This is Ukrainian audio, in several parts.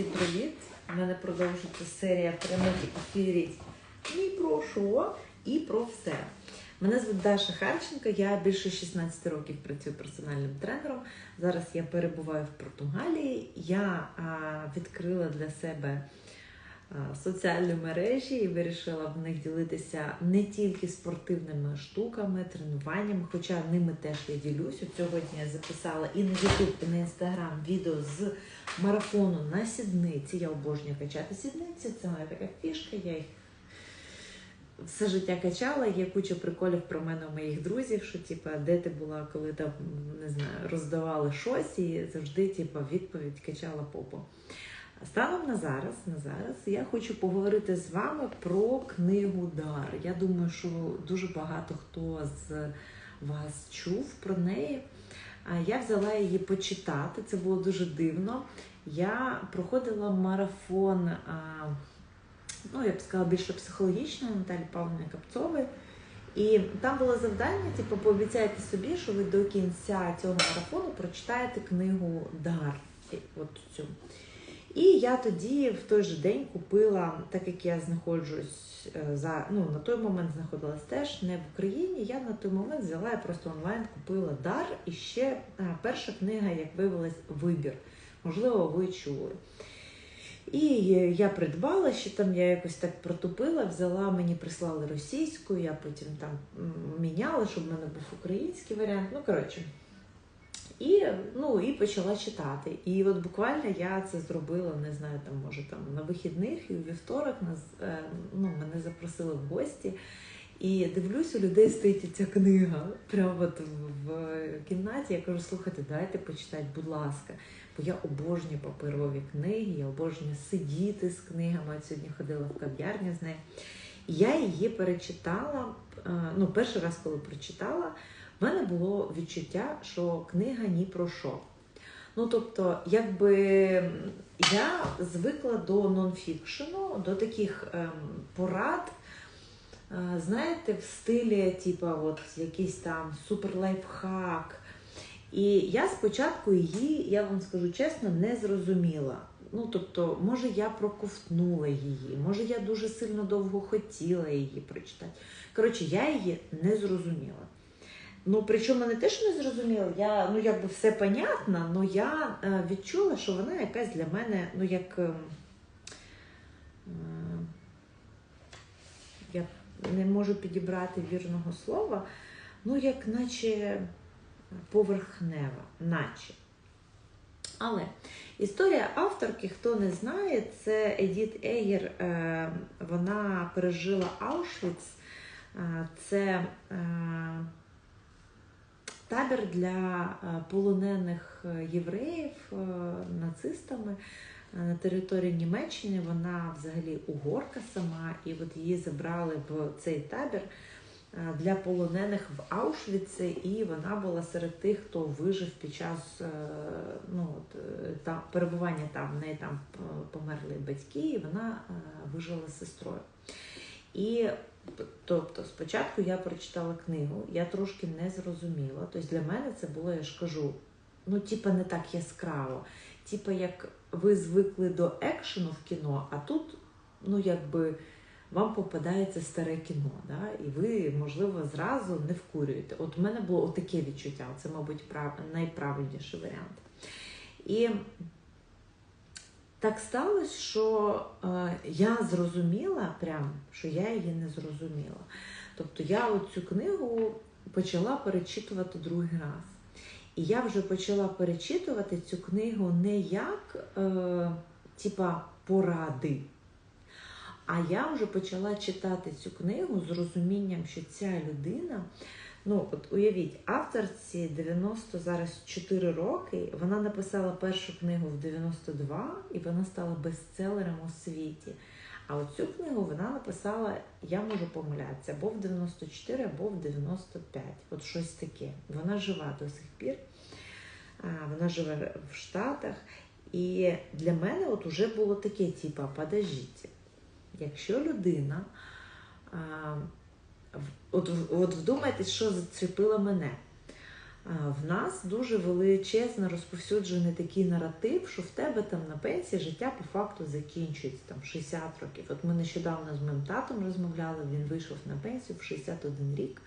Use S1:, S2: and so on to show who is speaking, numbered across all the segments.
S1: Всім привіт! У мене продовжується серія прямих ефірів і про що, і про все. Мене звуть Даша Харченко, я більше 16 років працюю персональним тренером. Зараз я перебуваю в Португалії. Я а, відкрила для себе соціальні мережі і вирішила в них ділитися не тільки спортивними штуками, тренуваннями, хоча ними теж я ділюсь. От Сьогодні я записала і на YouTube, і на Instagram відео з марафону на сідниці. Я обожнюю качати сідниці. Це моя така фішка. Я їх все життя качала. Є куча приколів про мене у моїх друзів, що типа, де ти була, коли там не знаю, роздавали щось, і завжди, типа, відповідь качала попу. Станом на зараз, на зараз я хочу поговорити з вами про книгу Дар. Я думаю, що дуже багато хто з вас чув про неї. Я взяла її почитати, це було дуже дивно. Я проходила марафон, ну я б сказала, більше психологічної Наталі Павловни Капцової. І там було завдання, типу, пообіцяйте собі, що ви до кінця цього марафону прочитаєте книгу Дар. От цю. І я тоді в той же день купила, так як я знаходжусь е, за ну на той момент знаходилась теж не в Україні. Я на той момент взяла я просто онлайн купила дар і ще е, перша книга, як виявилось, вибір. Можливо, ви чули. І я придбала, ще там я якось так протупила, взяла, мені прислали російську, я потім там міняла, щоб в мене був український варіант. Ну, коротше. І ну, і почала читати. І от буквально я це зробила, не знаю, там, може там на вихідних і у вівторок нас, е, ну, мене запросили в гості. І дивлюсь, у людей стоїть ця книга прямо от в кімнаті. Я кажу, слухайте, дайте почитати, будь ласка. Бо я обожнюю паперові книги, я обожнюю сидіти з книгами. От сьогодні ходила в кав'ярню з нею. І я її перечитала. е, Ну, перший раз, коли прочитала, в мене було відчуття, що книга ні про що. Ну, тобто, якби я звикла до нонфікшену, до таких ем, порад, е, знаєте, в стилі, типа, от якийсь там суперлайфхак. І я спочатку її, я вам скажу чесно, не зрозуміла. Ну, тобто, може, я проковтнула її, може, я дуже сильно довго хотіла її прочитати. Коротше, я її не зрозуміла. Ну, причому не те, що не зрозуміла, я, ну, якби все понятно, але я е, відчула, що вона якась для мене, ну, як. ем, е, я не можу підібрати вірного слова, ну, як наче поверхнева, наче. Але історія авторки, хто не знає, це Едіт Егер. е, Вона пережила Аушвіц. Це табір для е, полонених е, євреїв е, нацистами на території Німеччини. Вона взагалі угорка сама, і от її забрали в цей табір для полонених в Аушвіці, і вона була серед тих, хто вижив під час ну, та, перебування там. В неї там померли батьки, і вона вижила з сестрою. І тобто, спочатку я прочитала книгу, я трошки не зрозуміла. Тобто для мене це було, я ж кажу, ну, типа, не так яскраво. Типа, як ви звикли до екшену в кіно, а тут, ну, якби вам попадається старе кіно, да? і ви, можливо, зразу не вкурюєте. От у мене було таке відчуття, це, мабуть, прав... найправильніший варіант. І так сталося, що е, я зрозуміла прям, що я її не зрозуміла. Тобто я оцю книгу почала перечитувати другий раз. І я вже почала перечитувати цю книгу не як е, типа поради, а я вже почала читати цю книгу з розумінням, що ця людина. Ну, от уявіть, авторці 90 зараз 4 роки. Вона написала першу книгу в 92 і вона стала бестселером у світі. А оцю книгу вона написала, я можу помилятися, або в 94, або в 95. От щось таке. Вона жива до сих пір. Вона живе в Штатах. І для мене от уже було таке, типа, подождіть, якщо людина. От, от вдумайтесь, що зацепило мене. в нас дуже величезно розповсюджений такий наратив, що в тебе там на пенсії життя по факту закінчується там 60 років. От ми нещодавно з моїм татом розмовляли, він вийшов на пенсію в 61 рік.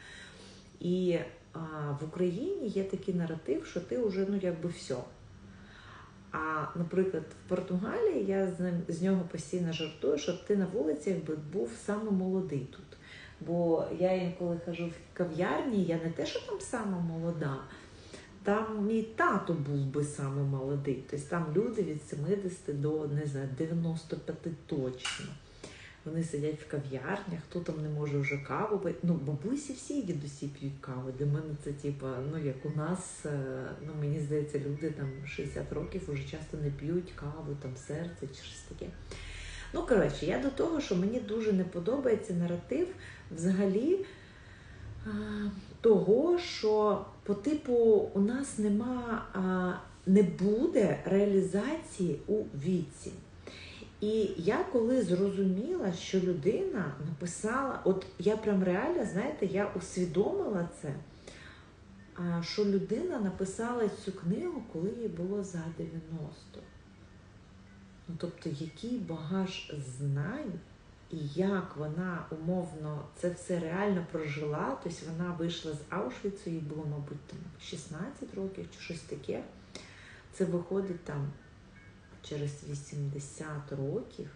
S1: І а, в Україні є такий наратив, що ти вже ну якби все. А, наприклад, в Португалії я з з нього постійно жартую, що ти на вулиці якби був саме молодий тут. Бо я інколи хожу в кав'ярні, я не те, що там сама молода, там мій тато був би саме молодий. Тобто там люди від 70 до не знаю, 95 точно. Вони сидять в кав'ярнях, хто там не може вже каву пити. Ну, бабусі всі дідусі п'ють каву. Для мене це типа, ну як у нас, е, ну мені здається, люди там 60 років вже часто не п'ють каву, там серце чи щось таке. Ну, коротше, я до того, що мені дуже не подобається наратив взагалі того, що по типу у нас нема, не буде реалізації у віці. І я коли зрозуміла, що людина написала, от я прям реально, знаєте, я усвідомила це, що людина написала цю книгу, коли їй було за 90. Ну, Тобто, який багаж знань, і як вона умовно це все реально прожила, тобто вона вийшла з Аушвіцу, їй було, мабуть, там 16 років чи щось таке. Це виходить там через 80 років.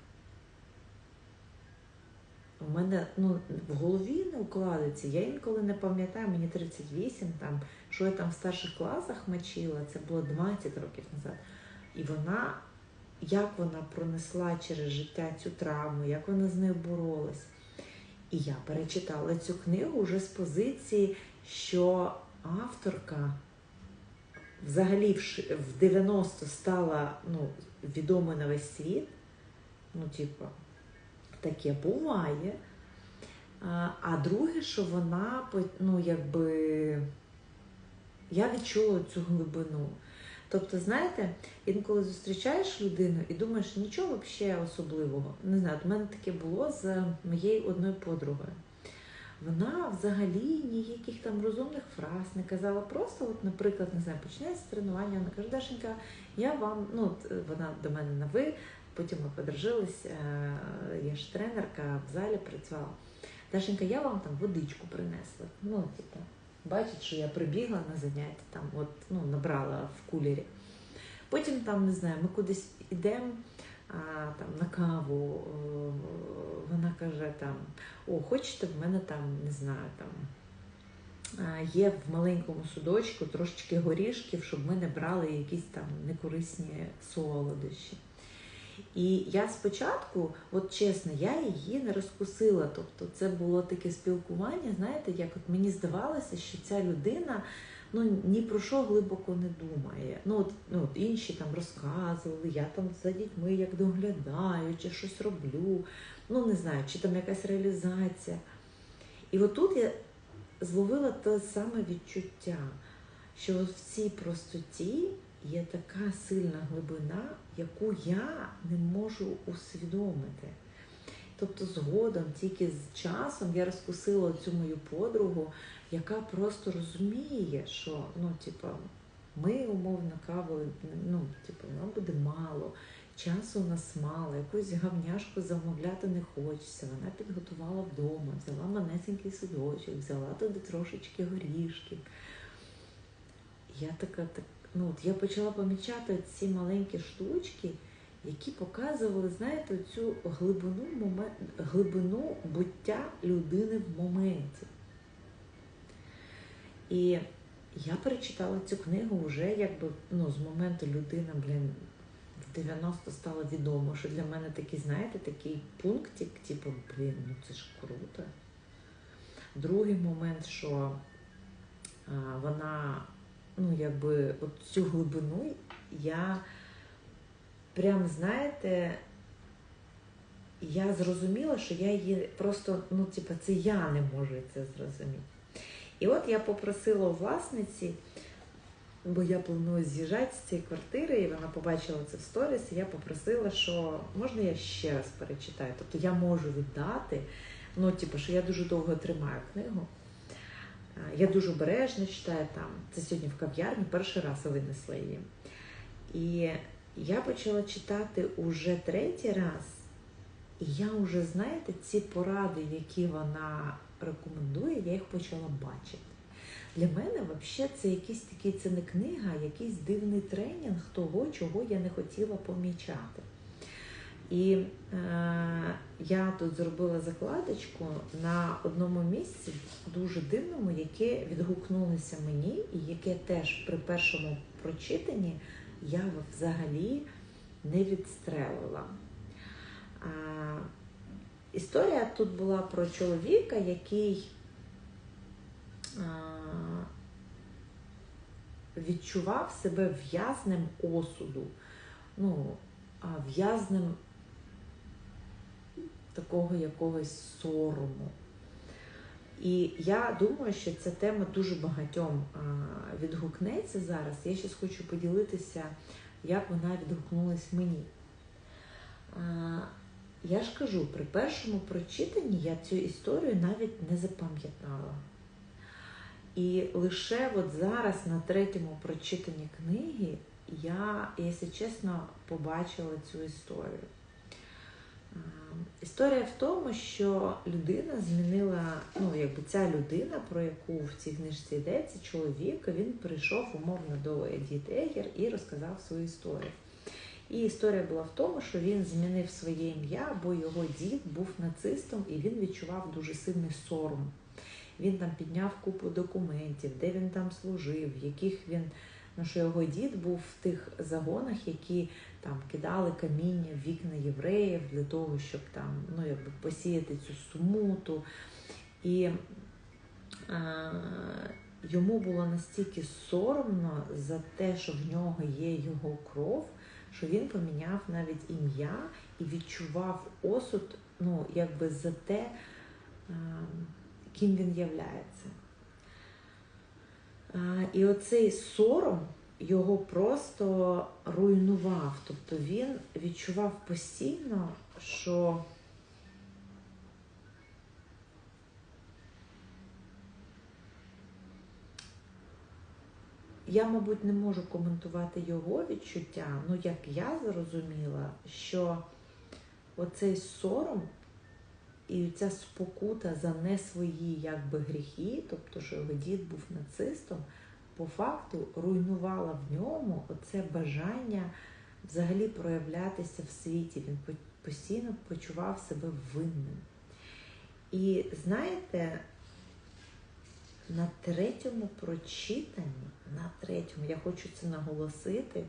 S1: У мене ну, в голові не укладеться. Я інколи не пам'ятаю, мені 38, там, що я там в старших класах мочила, це було 20 років назад. І вона як вона пронесла через життя цю травму, як вона з нею боролась. І я перечитала цю книгу вже з позиції, що авторка взагалі в 90 стала ну, відомою на весь світ. Ну, типу, таке буває. А друге, що вона ну, якби я відчула цю глибину. Тобто, знаєте, інколи зустрічаєш людину і думаєш, нічого взагалі особливого. Не знаю, от мене таке було з моєю одною подругою. Вона взагалі ніяких там розумних фраз не казала. Просто, от, наприклад, не знаю, починається тренування, вона каже, Дашенька, я вам, ну, вона до мене на ви, потім ми подружились, е, я ж тренерка в залі працювала. Дашенька, я вам там водичку принесла. Ну, типу, бачить, що я прибігла на заняття, там, от, ну, набрала в кулері. Потім там, не знаю, ми кудись йдемо там, на каву, вона каже, там, о, хочете, в мене там, не знаю, там. Є в маленькому судочку трошечки горішків, щоб ми не брали якісь там некорисні солодощі. І я спочатку, от чесно, я її не розкусила. Тобто це було таке спілкування, знаєте, як от мені здавалося, що ця людина ну, ні про що глибоко не думає. Ну, от, ну, от Інші там розказували, я там за дітьми як доглядаю, чи щось роблю, ну не знаю, чи там якась реалізація. І отут я зловила те саме відчуття, що в цій простоті є така сильна глибина, яку я не можу усвідомити. Тобто, згодом, тільки з часом я розкусила цю мою подругу, яка просто розуміє, що ну, типу, ми умовно кавою, ну, типу, нам буде мало, часу у нас мало, якусь гавняшку замовляти не хочеться. Вона підготувала вдома, взяла манесенький судочок, взяла туди трошечки горішків. Я така так ну, от я почала помічати ці маленькі штучки, які показували, знаєте, цю глибину момент, глибину буття людини в моменті. І я перечитала цю книгу вже якби ну, з моменту людина, блін, в 90 стало відомо, що для мене такий, знаєте, такий пунктик, типу, блін, ну це ж круто. Другий момент, що а, вона ну, якби от цю глибину я прям, знаєте, я зрозуміла, що я її просто, ну, типу, це я не можу це зрозуміти. І от я попросила у власниці, бо я планую з'їжджати з цієї квартири, і вона побачила це в сторіс, і я попросила, що можна я ще раз перечитаю. Тобто я можу віддати, ну, типу, що я дуже довго тримаю книгу. Я дуже обережно читаю там. Це сьогодні в кав'ярні, перший раз винесла її. І я почала читати уже третій раз, і я вже, знаєте, ці поради, які вона рекомендує, я їх почала бачити. Для мене взагалі це якийсь такий, це не книга, а якийсь дивний тренінг того, чого я не хотіла помічати. І е, я тут зробила закладочку на одному місці, дуже дивному, яке відгукнулося мені, і яке теж при першому прочитанні я взагалі не відстрелила. Е, історія тут була про чоловіка, який е, відчував себе в'язнем осуду. Ну, в'язнем такого якогось сорому. І я думаю, що ця тема дуже багатьом відгукнеться зараз. Я зараз хочу поділитися, як вона відгукнулась мені. Я ж кажу, при першому прочитанні я цю історію навіть не запам'ятала. І лише от зараз, на третьому прочитанні книги, я, якщо чесно, побачила цю історію. Історія в тому, що людина змінила, ну якби ця людина, про яку в цій книжці йдеться, чоловік, він прийшов умовно до Едіт Егер і розказав свою історію. І історія була в тому, що він змінив своє ім'я, бо його дід був нацистом і він відчував дуже сильний сором. Він там підняв купу документів, де він там служив, яких він Ну, що його дід був в тих загонах, які там кидали каміння в вікна євреїв для того, щоб там ну, якби посіяти цю смуту. І а, йому було настільки соромно за те, що в нього є його кров, що він поміняв навіть ім'я і відчував осуд, ну, якби за те, а, ким він являється. І оцей сором його просто руйнував. Тобто він відчував постійно, що я, мабуть, не можу коментувати його відчуття, ну як я зрозуміла, що оцей сором і ця спокута за не свої якби гріхи, тобто, що його дід був нацистом, по факту руйнувала в ньому оце бажання взагалі проявлятися в світі. Він постійно почував себе винним. І знаєте, на третьому прочитанні, на третьому, я хочу це наголосити,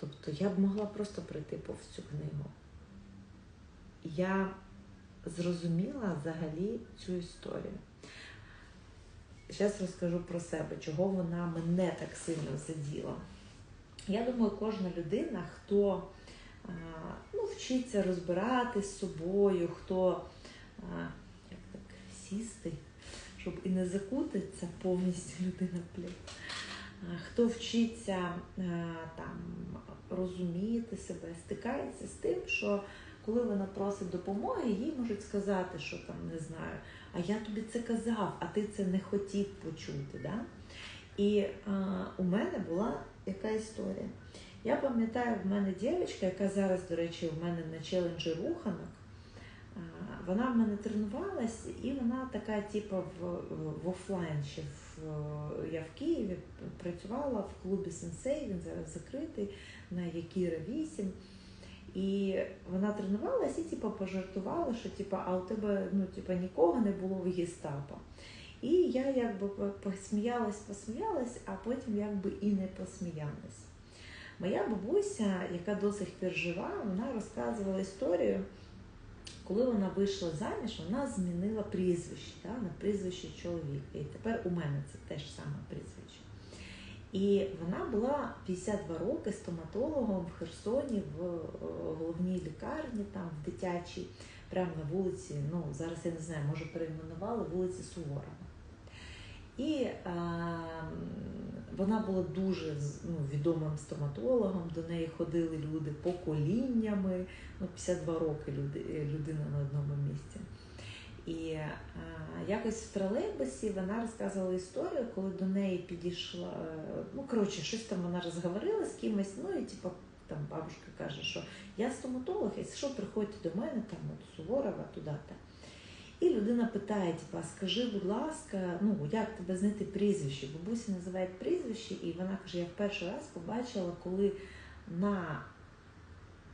S1: тобто я б могла просто прийти повз цю книгу. Я зрозуміла взагалі цю історію. Зараз розкажу про себе, чого вона мене так сильно заділа. Я думаю, кожна людина, хто ну, вчиться розбирати з собою, хто як так, сісти, щоб і не закутатися повністю людина плюс. Хто вчиться там розуміти себе, стикається з тим, що коли вона просить допомоги, їй можуть сказати, що там не знаю, а я тобі це казав, а ти це не хотів почути. Да? І а, у мене була яка історія. Я пам'ятаю, в мене дівчинка, яка зараз, до речі, в мене на челенджі руханок, вона в мене тренувалась, і вона така, типу, в, в офлайн ще в я в Києві працювала в клубі Сенсей, він зараз закритий на Якіра 8. І вона тренувалася і типу, пожартувала, що типу, а у тебе ну, типу, нікого не було в гестапо. І я якби посміялась, посміялась, а потім якби і не посміялась. Моя бабуся, яка до сих пір жива, вона розказувала історію, коли вона вийшла заміж, вона змінила прізвище да, на прізвище чоловіка. І тепер у мене це теж саме прізвище. І вона була 52 роки стоматологом в Херсоні, в е, головній лікарні, там в дитячій, прямо на вулиці. Ну зараз я не знаю, може перейменували вулиці Суворова. І е, вона була дуже ну, відомим стоматологом. До неї ходили люди поколіннями. Ну, 52 роки люди, людина на одному місці. І а, якось в тролейбусі вона розказувала історію, коли до неї підійшла. е, Ну, коротше, щось там вона розговорила з кимось, ну і типу, там бабушка каже, що я стоматолог, якщо що, приходьте до мене, там от Суворова, туди-то. І людина питає, типа, скажи, будь ласка, ну як тебе знайти прізвище? Бабусі називають прізвище, і вона каже, я в перший раз побачила, коли на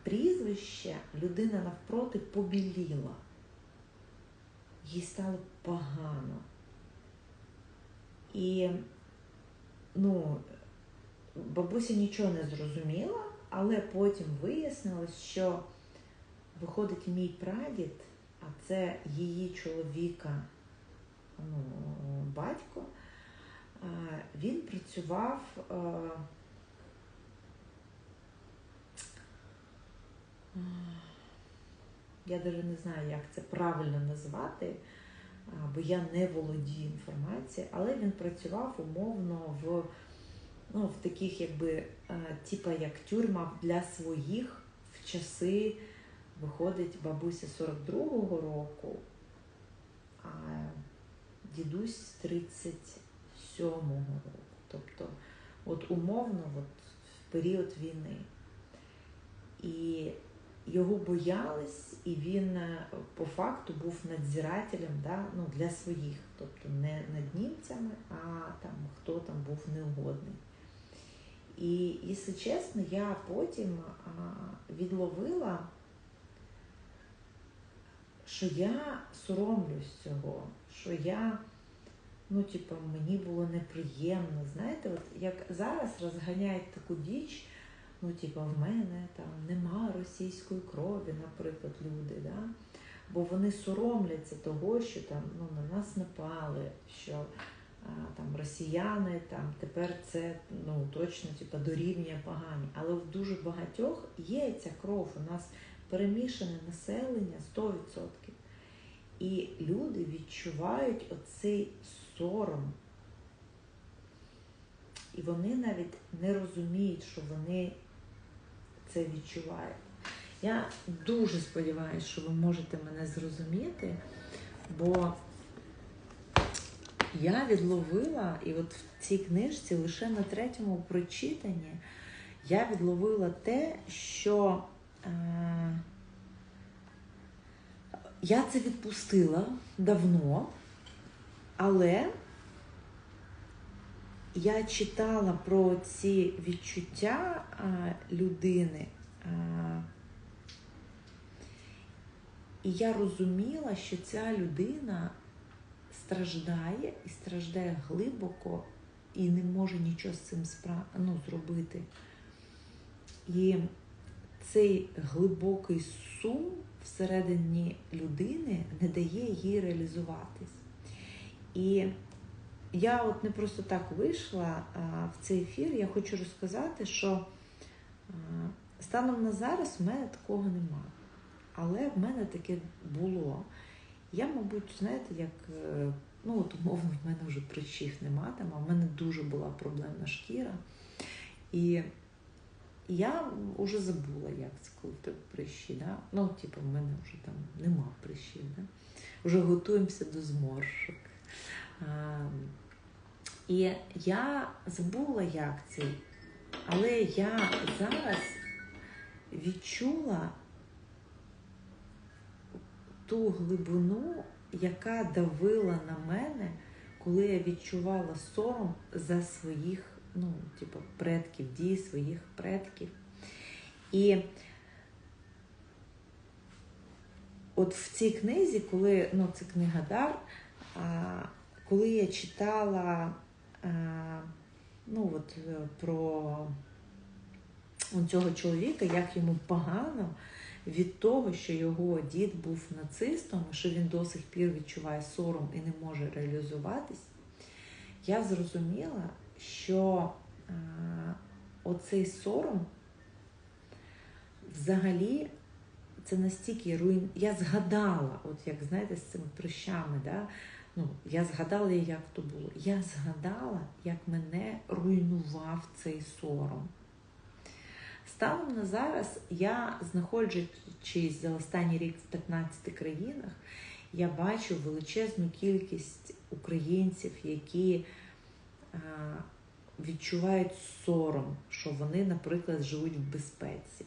S1: прізвище людина навпроти побіліла. Їй стало погано. І ну, бабуся нічого не зрозуміла, але потім вияснилось, що виходить мій прадід, а це її чоловіка, ну, батько, е, він працював. Е, Я навіть не знаю, як це правильно назвати, бо я не володію інформацією, але він працював умовно в, ну, в таких, якби, е, типа як тюрмах для своїх в часи виходить бабуся 42-го року, а дідусь 37-го року. Тобто, от умовно, от в період війни. І його боялись, і він е, по факту був надзирателем да, ну, для своїх, тобто не над німцями, а там хто там був неугодний. І, якщо чесно, я потім а, відловила, що я соромлюсь цього, що я, ну, типу, мені було неприємно. Знаєте, от як зараз розганяють таку діч, ну, типу, в мене там нема російської крові, наприклад, люди, да? бо вони соромляться того, що там ну, на нас напали, що а, там росіяни там тепер це ну, точно типу, дорівнює погані. Але в дуже багатьох є ця кров. У нас перемішане населення 100%. І люди відчувають оцей сором. І вони навіть не розуміють, що вони це відчувають. Я дуже сподіваюся, що ви можете мене зрозуміти, бо я відловила, і от в цій книжці лише на третьому прочитанні я відловила те, що е, я це відпустила давно, але я читала про ці відчуття а, людини, а, і я розуміла, що ця людина страждає і страждає глибоко і не може нічого з цим спра... ну, зробити. І цей глибокий сум всередині людини не дає їй реалізуватись. І я от не просто так вийшла в цей ефір. Я хочу розказати, що станом на зараз в мене такого нема. Але в мене таке було. Я, мабуть, знаєте, як е, ну от умовно в мене вже прищів нема там, а в мене дуже була проблемна шкіра. І я вже забула, як це коли в тебе прищі. Да? Ну, типу, в мене вже там нема прищів. Да? Вже готуємося до зморшок. А, І я забула, як це, але я зараз відчула ту глибину, яка давила на мене, коли я відчувала сором за своїх, ну, типу, предків, дій своїх предків. І от в цій книзі, коли ну, це книга Дар, коли я читала ну, от, про цього чоловіка, як йому погано від того, що його дід був нацистом, що він до сих пір відчуває сором і не може реалізуватись, я зрозуміла, що оцей сором взагалі це настільки руйн. Я згадала, от як знаєте, з цими прищами, да? Ну, я згадала, як то було. Я згадала, як мене руйнував цей сором. Станом на зараз я, знаходячись за останній рік в 15 країнах, я бачу величезну кількість українців, які е, відчувають сором, що вони, наприклад, живуть в безпеці.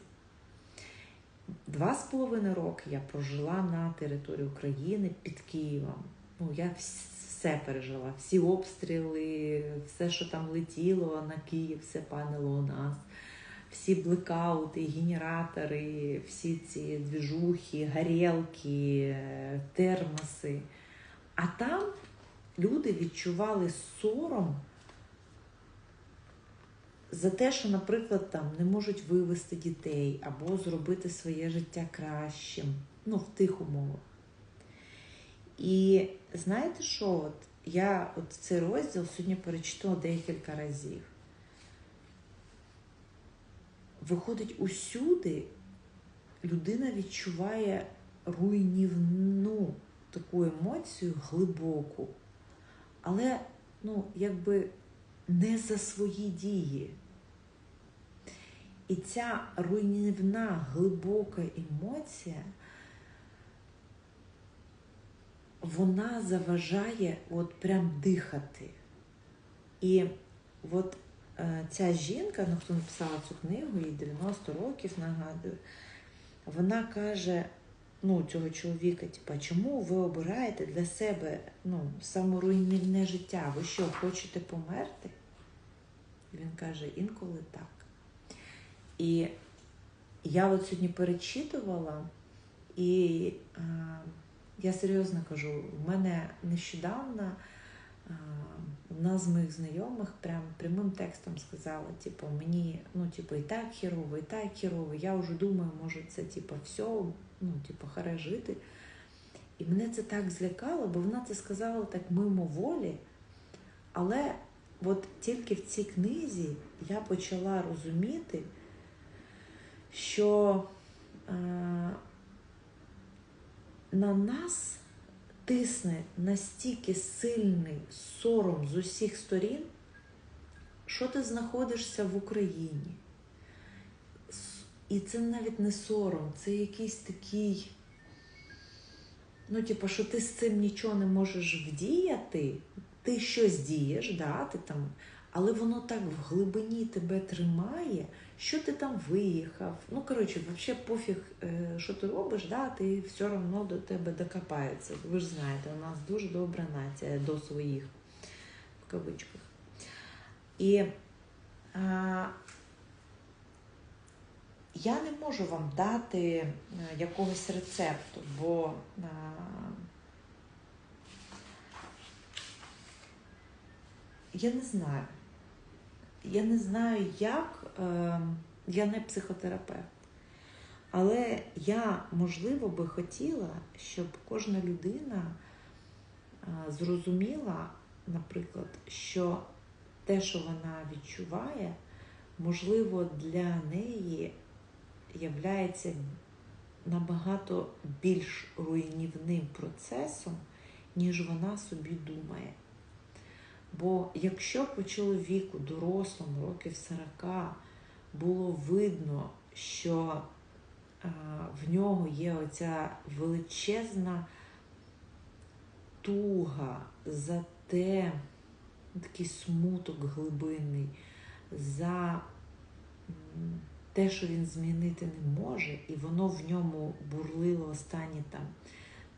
S1: Два з половиною роки я прожила на території України під Києвом. Ну, я все пережила, всі обстріли, все, що там летіло на Київ, все панило у нас. Всі блекаути, генератори, всі ці двіжухи, горілки, термоси. А там люди відчували сором за те, що, наприклад, там не можуть вивести дітей або зробити своє життя кращим, ну, в тих умовах. І знаєте що? От Я от цей розділ сьогодні перечитала декілька разів. Виходить, усюди людина відчуває руйнівну таку емоцію глибоку, але, ну, якби не за свої дії. І ця руйнівна глибока емоція, вона заважає от прям дихати. І от е, ця жінка, ну хто написала цю книгу, їй 90 років нагадую, вона каже, ну, цього чоловіка, типа, чому ви обираєте для себе ну, саморуйнівне життя? Ви що, хочете померти? Він каже, інколи так. І я от сьогодні перечитувала, і а, я серйозно кажу, в мене нещодавно одна з моїх знайомих прям прямим текстом сказала: типу, мені ну, типу, і так хірово, і так хірово. Я вже думаю, може, це типу, все, ну, типу, харе жити. І мене це так злякало, бо вона це сказала так мимо волі. Але от тільки в цій книзі я почала розуміти що е, на нас тисне настільки сильний сором з усіх сторін, що ти знаходишся в Україні. І це навіть не сором, це якийсь такий, ну, типу, що ти з цим нічого не можеш вдіяти, ти щось дієш, да, ти там, але воно так в глибині тебе тримає, що ти там виїхав. Ну, коротше, взагалі пофіг, е, що ти робиш, да, ти все одно до тебе докопаються. Ви ж знаєте, у нас дуже добра нація до своїх в кавичках. І а, я не можу вам дати е, якогось рецепту, бо а, я не знаю. Я не знаю, як, ем, я не психотерапевт, але я, можливо, би хотіла, щоб кожна людина е, зрозуміла, наприклад, що те, що вона відчуває, можливо, для неї являється набагато більш руйнівним процесом, ніж вона собі думає. Бо якщо по чоловіку, дорослому, років 40, було видно, що в нього є оця величезна туга за те, такий смуток глибинний, за те, що він змінити не може, і воно в ньому бурлило останні там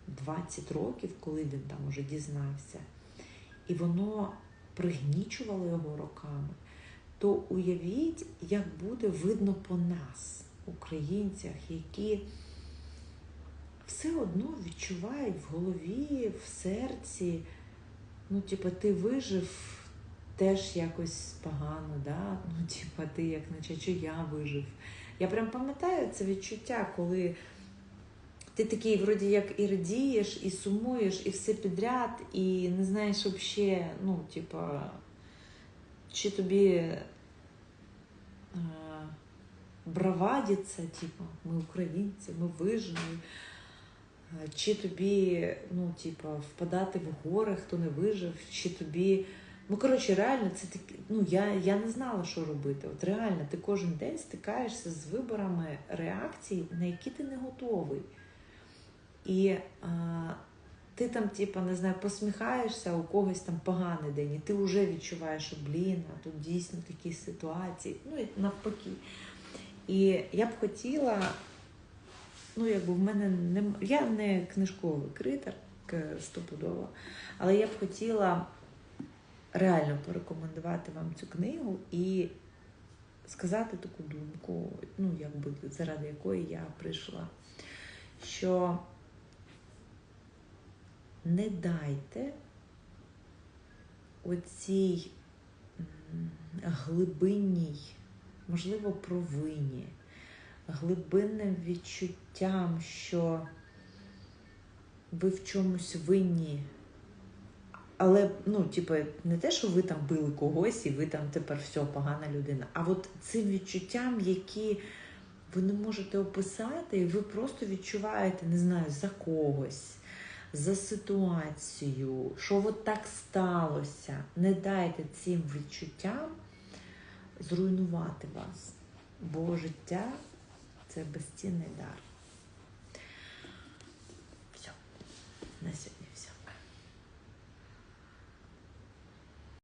S1: 20 років, коли він там уже дізнався. І воно пригнічували його роками, то уявіть, як буде видно по нас, українцях, які все одно відчувають в голові, в серці, ну, типу, ти вижив теж якось погано, да? ну, типу, ти як наче, що я вижив. Я прям пам'ятаю це відчуття, коли ти такий, вроді як і радієш, і сумуєш, і все підряд, і не знаєш взагалі, ну, типа, чи тобі е, бравадіться, типу, ми українці, ми вижили, чи тобі, ну, типа, впадати в гори, хто не вижив, чи тобі. Ну, коротше, реально, це такі, ну, я я не знала, що робити. От реально, ти кожен день стикаєшся з виборами реакцій, на які ти не готовий. І а, ти там, типа, не знаю, посміхаєшся, у когось там поганий день, і ти вже відчуваєш, що блін, а тут дійсно такі ситуації. Ну і навпаки. І я б хотіла, ну якби в мене не я не книжковий критик к- стопудово, але я б хотіла реально порекомендувати вам цю книгу і сказати таку думку, ну якби заради якої я прийшла, що не дайте оцій глибинній, можливо, провині, глибинним відчуттям, що ви в чомусь винні. Але, ну, типу, не те, що ви там били когось і ви там тепер все, погана людина. А от цим відчуттям, які ви не можете описати, і ви просто відчуваєте, не знаю, за когось, за ситуацію, що от так сталося. Не дайте цим відчуттям зруйнувати вас. Бо життя це безцінний дар. Все. На сьогодні.